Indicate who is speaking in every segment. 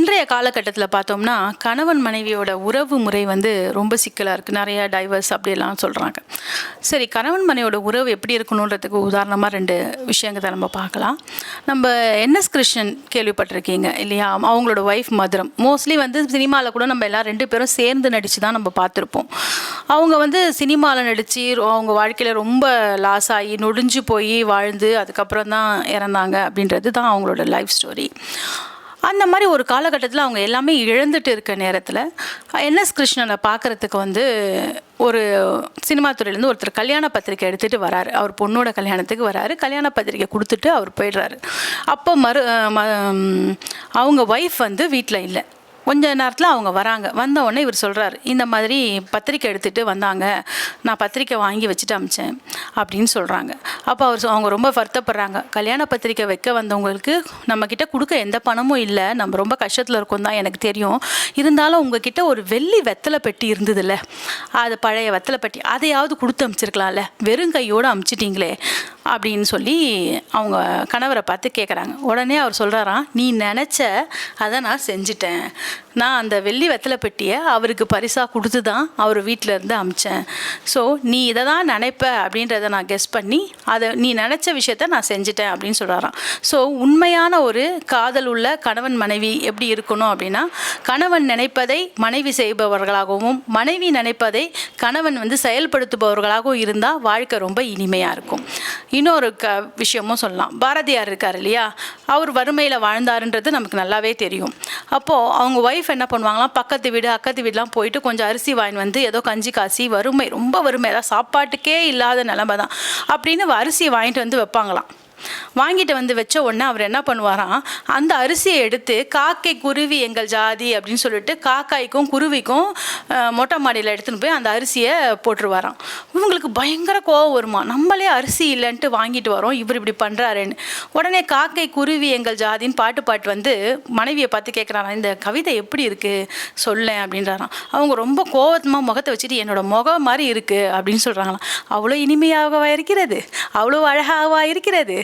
Speaker 1: இன்றைய காலகட்டத்தில் பார்த்தோம்னா கணவன் மனைவியோட உறவு முறை வந்து ரொம்ப சிக்கலாக இருக்குது நிறையா டைவர்ஸ் அப்படிலாம் சொல்கிறாங்க சரி கணவன் மனைவியோட உறவு எப்படி இருக்கணுன்றதுக்கு உதாரணமாக ரெண்டு விஷயங்களை நம்ம பார்க்கலாம். நம்ம என்எஸ் கிருஷ்ணன் கேள்விப்பட்டிருக்கீங்க இல்லையா? அவங்களோட ஒய்ஃப் மதுரம். மோஸ்ட்லி வந்து சினிமாவில் கூட நம்ம எல்லாம் ரெண்டு பேரும் சேர்ந்து நடித்து தான் நம்ம பார்த்துருப்போம். அவங்க வந்து சினிமாவில் நடித்து அவங்க வாழ்க்கையில் ரொம்ப லாஸ் ஆகி நொடிஞ்சு போய் வாழ்ந்து அதுக்கப்புறம் தான் இறந்தாங்க அப்படின்றது தான் அவங்களோட லைஃப் ஸ்டோரி அந்த மாதிரி ஒரு காலகட்டத்தில் அவங்க எல்லாமே இழந்துட்டு இருக்க நேரத்தில் என்எஸ் கிருஷ்ணனை பார்க்குறதுக்கு வந்து ஒரு சினிமா துறையிலேருந்து ஒருத்தர் கல்யாண பத்திரிக்கை எடுத்துகிட்டு வராரு. அவர் பொண்ணோட கல்யாணத்துக்கு வராரு. கல்யாண பத்திரிக்கை கொடுத்துட்டு அவர் போயிடுறாரு. அப்போ மறு ம- அவங்க ஒய்ஃப் வந்து வீட்டில் இல்லை. கொஞ்ச நேரத்தில் அவங்க வராங்க. வந்த உடனே இவர் சொல்கிறார் இந்த மாதிரி பத்திரிக்கை எடுத்துகிட்டு வந்தாங்க. நான் பத்திரிக்கை வாங்கி வச்சுட்டு அமிச்சேன். அப்படின்னு சொல்கிறாங்க அப்போ அவர் அவங்க ரொம்ப வருத்தப்படுறாங்க. கல்யாண பத்திரிக்கை வைக்க வந்தவங்களுக்கு நம்மக்கிட்ட கொடுக்க எந்த பணமும் இல்லை. நம்ம ரொம்ப கஷ்டத்தில் இருக்கோம் தான் எனக்கு தெரியும். இருந்தாலும் உங்ககிட்ட ஒரு வெள்ளி வெத்தலை பெட்டி இருந்ததுல்ல. அது பழைய வெத்தலை பெட்டி. அதையாவது கொடுத்து அமிச்சிருக்கலாம்ல. வெறும் கையோடு அமிச்சிட்டிங்களே. அப்படின்னு சொல்லி அவங்க கணவரை பார்த்து கேட்குறாங்க உடனே அவர் சொல்கிறாராம் நீ நினச்ச அதை நான் செஞ்சிட்டேன். நான் அந்த வெள்ளி வெத்தலை பெட்டியை அவருக்கு பரிசாக கொடுத்து தான் அவர் வீட்டில் இருந்து அமிச்சேன். ஸோ நீ இதை தான் நினைப்ப அப்படின்றத நான் கெஸ் பண்ணி அதை நீ நினச்ச விஷயத்த நான் செஞ்சிட்டேன் அப்படின்னு சொல்கிறாராம் ஸோ உண்மையான ஒரு காதல் உள்ள கணவன் மனைவி எப்படி இருக்கணும் அப்படின்னா கணவன் நினைப்பதை மனைவி செய்பவர்களாகவும் மனைவி நினைப்பதை கணவன் வந்து செயல்படுத்துபவர்களாகவும் இருந்தால் வாழ்க்கை ரொம்ப இனிமையாக இருக்கும். இன்னொரு க விஷயமும் சொல்லலாம். பாரதியார் இருக்கார் இல்லையா? அவர் வறுமையில் வாழ்ந்தாருன்றது நமக்கு நல்லாவே தெரியும். அப்போது அவங்க ஒய்ஃப் என்ன பண்ணுவாங்களாம் பக்கத்து வீடு அக்கத்து வீடுலாம் போயிட்டு கொஞ்சம் அரிசி வாங்கி வந்து ஏதோ கஞ்சி காசி வறுமை ரொம்ப வறுமை ஏதாவது சாப்பாட்டுக்கே இல்லாத நிலமை தான் அப்படின்னு அரிசி வாங்கிட்டு வந்து வைப்பாங்களாம். வாங்கிட்டு வந்து வச்ச உடனே அவர் என்ன பண்ணுவாராம்? அந்த அரிசியை எடுத்து காக்கை குருவி எங்கள் ஜாதி அப்படின்னு சொல்லிட்டு காக்காய்க்கும் குருவிக்கும் மொட்டை மாடியில் எடுத்துன்னு போய் அந்த அரிசியை போட்டுருவாராம். இவங்களுக்கு பயங்கர கோவம் வருமா? நம்மளே அரிசி இல்லைன்ட்டு வாங்கிட்டு வரோம் இவர் இப்படி பண்ணுறாருன்னு உடனே காக்கை குருவி எங்கள் ஜாதின்னு பாட்டு பாட்டு வந்து மனைவியை பார்த்து கேட்குறாராம் இந்த கவிதை எப்படி இருக்குது சொல்லேன் அப்படின்றாராம். அவங்க ரொம்ப கோவத்தமாக முகத்தை வச்சுட்டு என்னோட முகம் மாதிரி இருக்குது அப்படின்னு சொல்கிறாங்களாம் அவ்வளோ இனிமையாகவா இருக்கிறது? அவ்வளோ அழகாகவா இருக்கிறது?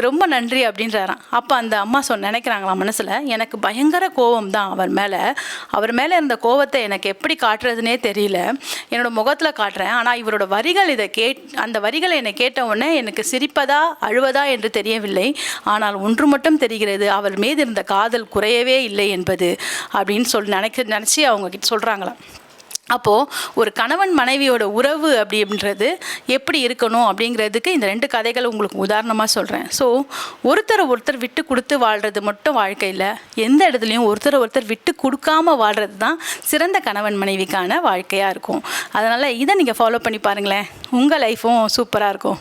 Speaker 1: ரொம்ப நன்றி அப்படின்றாராம். அப்போ அந்த அம்மா சொன்ன நினைக்கிறாங்களா மனசில் எனக்கு பயங்கர கோவம் தான் அவர் மேலே. அவர் மேலே இருந்த கோவத்தை எனக்கு எப்படி காட்டுறதுனே தெரியல. என்னோடய முகத்தில் காட்டுறேன். ஆனால் இவரோட வரிகள் இதை கேட் அந்த வரிகளை என்னை கேட்ட உடனே எனக்கு சிரிப்பதா அழுவதா என்று தெரியவில்லை. ஆனால் ஒன்று மட்டும் தெரிகிறது. அவர் மீது இருந்த காதல் குறையவே இல்லை என்பது அப்படின்னு சொல்லி நினைக்க நினச்சி அவங்க கிட்ட சொல்கிறாங்களாம் அப்போது ஒரு கணவன் மனைவியோட உறவு அப்படின்றது எப்படி இருக்கணும் அப்படிங்கிறதுக்கு இந்த ரெண்டு கதைகளை உங்களுக்கு உதாரணமாக சொல்கிறேன் ஸோ ஒருத்தரை ஒருத்தர் விட்டு கொடுத்து வாழ்கிறது மட்டும் வாழ்க்கையில் எந்த இடத்துலையும் ஒருத்தரை ஒருத்தர் விட்டு கொடுக்காம வாழ்கிறது தான் சிறந்த கணவன் மனைவிக்கான வாழ்க்கையாக இருக்கும். அதனால் இதை நீங்கள் ஃபாலோ பண்ணி பாருங்களேன். உங்கள் லைஃப்பும் சூப்பராக இருக்கும்.